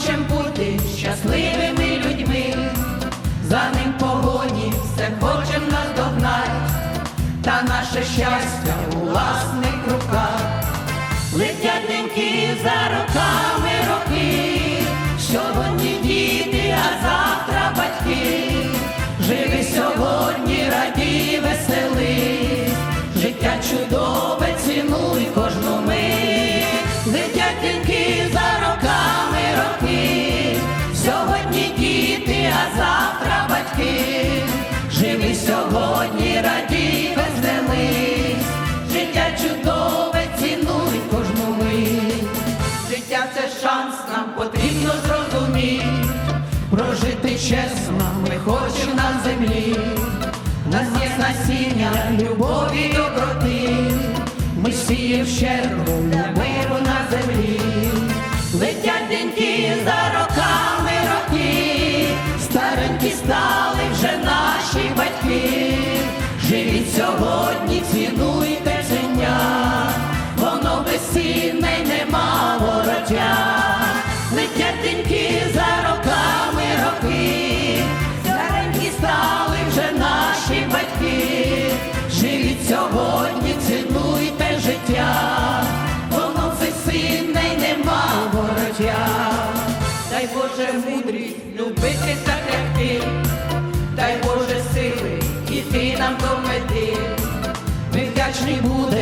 хочем бути щасливими людьми, за ним погоні все хочем наздогнать, та наше щастя у власних руках, летять димки за роками роки, сьогодні діти, а завтра батьки, живи сьогодні, раді весели, життя чудове. Зрозуміти, прожити чесно, ми хочемо на землі. Нас є насіння, любові доброти, ми сіє в щербу, миру на землі. Летять деньки за Летять за роками роки, старенькі стали вже наші батьки. Живіть сьогодні, цінуйте життя, воно безцінне й нема воротя. Дай Боже мудрість любити так, як дай Боже сили, іти нам до мети. Ми вдячні буде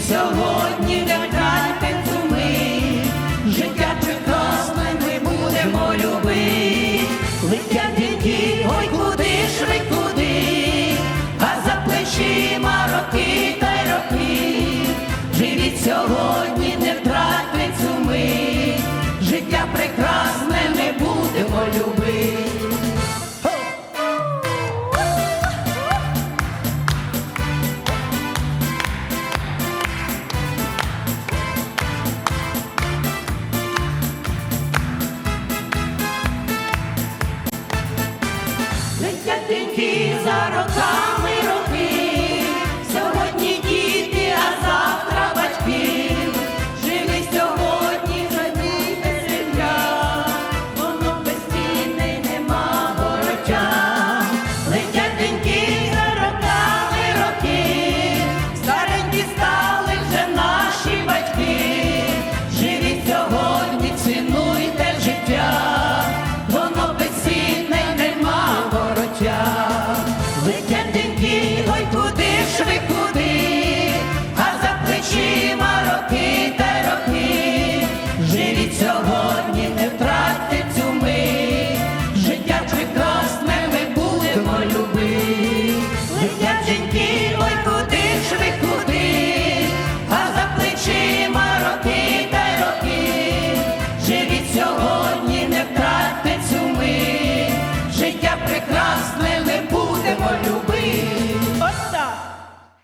сьогодні не втратить зуми, життя прекрасне ми будемо любити. і за роками.